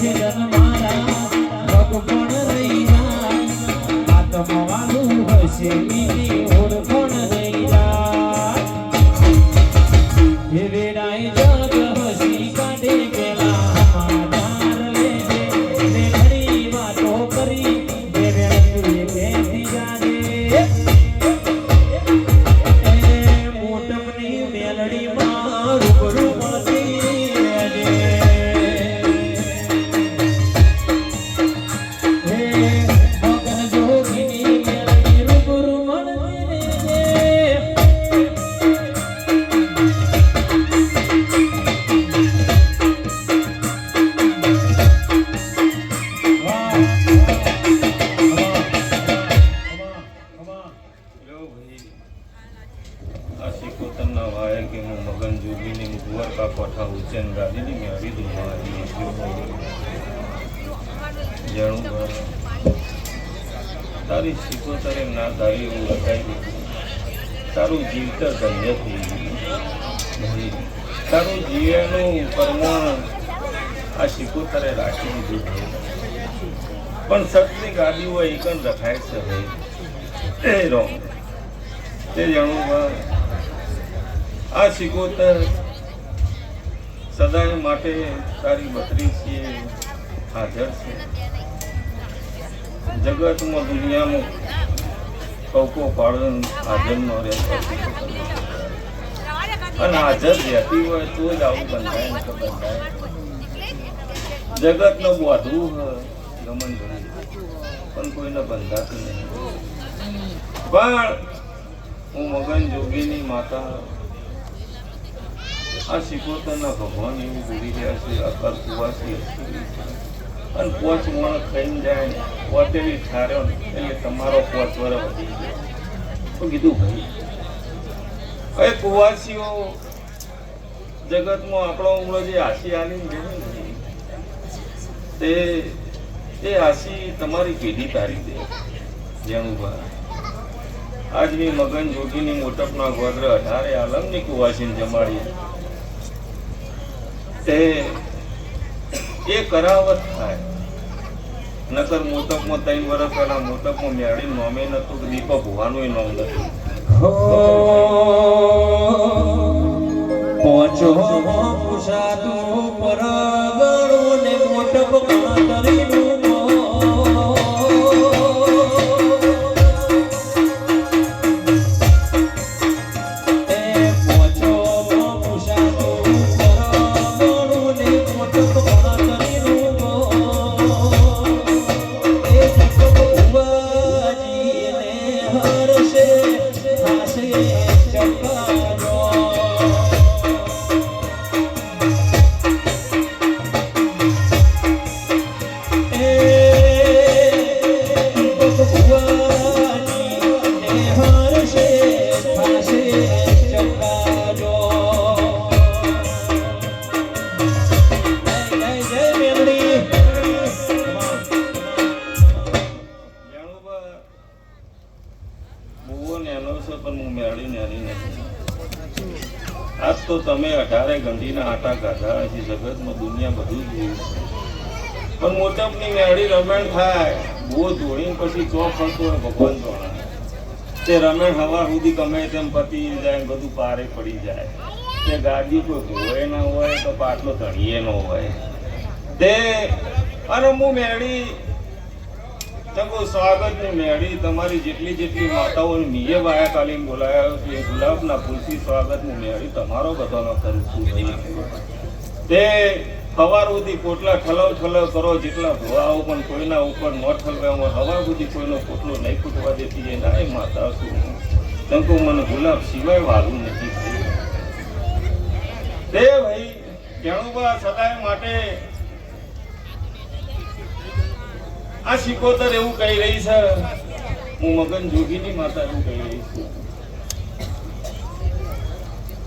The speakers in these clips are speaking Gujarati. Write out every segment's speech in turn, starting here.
to love. પઠા ઉચ્ચેન ગાદીની મેં આવી દઉં જાણું તારી તારી શીખોતરે ના તારી એવું લખાઈ તારું જીવતર ધન્ય તારું જીવનનું પરમાણ આ શીખોતરે રાખી દીધું પણ સતની ગાદીઓ જ રખાય છે એ રોંગ તે જાણું આ શિકોતર સદાય માટે તારી બત્રીસીએ હાજર છે. જગતમાં દુનિયામાં કૌકો પાડન હાજર ન રહેતો અને હાજર રહેતી હોય તો જ આવું બંધાય, ને બંધાય. જગતનું બોધવું હ ગમન પણ કોઈને બંધાતું નહીં. પણ હું મગન જોગીની માતા આ શિકોતરના ભગવાન એવું બોલી રહ્યા છે અકર કુવાસી અને પોચ મણ ખાઈને જાય પોતેલી ઠાર્યો ને, એટલે તમારો પોચ વર વધી ગયો. તો કીધું ભાઈ હવે કુવાસીઓ, જગતમાં આપણો ઉમળો જે આશી આલીને ગયો ને તે એ આશી તમારી પેઢી તારી દે. જેનું બા આજ મેં મગન જોગીની મોટપના ગોદ્ર અઢારે આલમની કુવાસીને જમાડી તે એ કરાવત થાય. નકર મોટપમાં ત્રણ વર્ષ પહેલા માં મેળી નોમે નતું દીપક ભુવાનું નોમ નતું Yeah, yeah. પણ હું મેળી નેની નથી. આજ તો તમે અઢારે ગંઢીના આટા કાઢા હજી જગતમાં દુનિયા બધું જ જોયું પણ મોટપની મેળી રમેણ થાય. બહુ ધોળી પછી ચો ફરતો હોય ભગવાન જોણા તે રમેણ હવા સુધી ગમે તેમ પતી જાય બધું પારે પડી જાય. તે ગાડી કોઈ હોય ના હોય તો પાટલો ધણીએ ન હોય. તે અને હું મેળી ચંગો સ્વાગતની મેળી તમારી જેટલી જેટલી માતાઓને મીએ વાયા કાલીન બોલાયા છે ગુલાબના ફૂલથી સ્વાગતની મેળી તમારો બધાનો કરું છું. તે સવાર સુધી પોટલા ઠલવ ઠલવ કરો, જેટલા ભુવાઓ પણ કોઈના ઉપર ન હોય હવા સુધી કોઈનો પોટલો નહીં ફૂટવા દેતી, એ ના એ માતા છું. ચંકુ મને ગુલાબ સિવાય વાલું નથી. તે ભાઈ, જાણુબા સદાય માટે આ શિકોતર એવું કહી રહી છે. હું મગન જોગીની માતા એવું કહી રહી છું.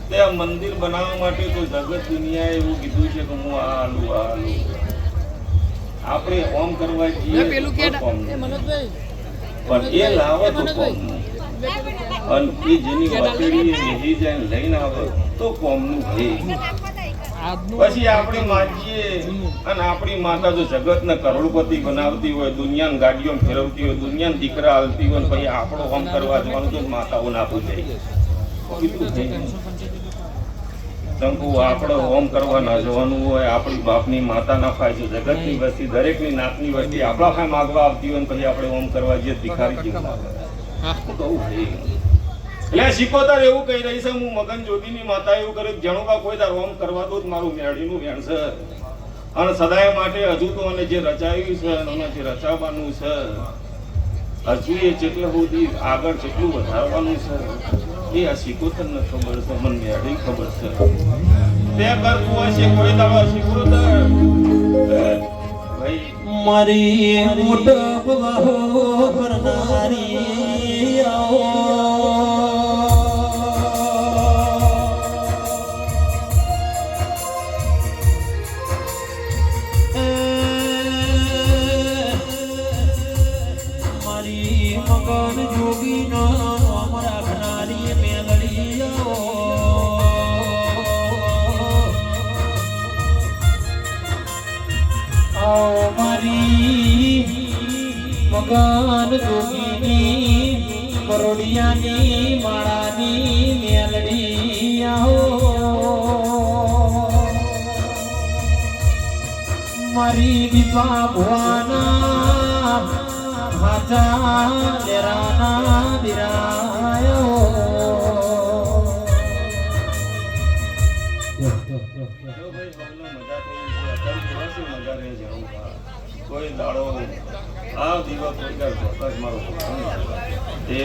તે આ મંદિર બનાવવા માટે તો જગત દુનિયાએ એવું કીધું છે કે હું આ આલું આ આલું. આપણે ઓમ કરવા જઈએ પણ એ લાવે તો કોમ અને એ જેની વાતેડી એ લઈને આવે તો કોમનું ભાઈ પછી આપણી માજીએ અને આપણી માતા જો જગતને કરોડપતિ બનાવતી હોય દુનિયાને ગાડીઓ ફેરવતી હોય દુનિયાને દીકરા હાલતી હોય પછી આપણો હોમ કરવા જવાનું તો માતાઓ ના પૂછાય. શંકુ આપણે હોમ કરવા ના જવાનું હોય આપણી બાપની માતા ના ખાય છે જગતની વસ્તી દરેકની નાતની વસ્તી આપણા ખાય માગવા આવતી હોય ને પછી આપણે હોમ કરવા જઈએ દીખારી જેવું લાગે. કહું. એટલે શીખોતર એવું કહી રહી છે, હું મગન જ્યોતિની માતા એવું કરે જણુકા કોઈ તાર ઓમ કરવા દો મારું મેળીનું વેણ છે. અને સદાય માટે હજુ તો અને જે રચાયું છે, અને જે રચાવવાનું છે, હજુ એ જેટલું સુધી આગળ જેટલું વધારવાનું છે, એ આ શીખોતર ને ખબર છે, મને મેળી ખબર છે. તે કરતું હશે કોઈ દાડો શીખોતર. મારી મોટા કરનારી આવો. મગન જોગીની કરોડિયાની, માળાની મેલડી આવો મારી દીપા ભવાના માતા લેરાના બિરાયો. મજા થઈ મજા. કોઈ દાડો આ દિવસ કોઈ કાંઈ ચોક્કસ મારો ભગવાન એ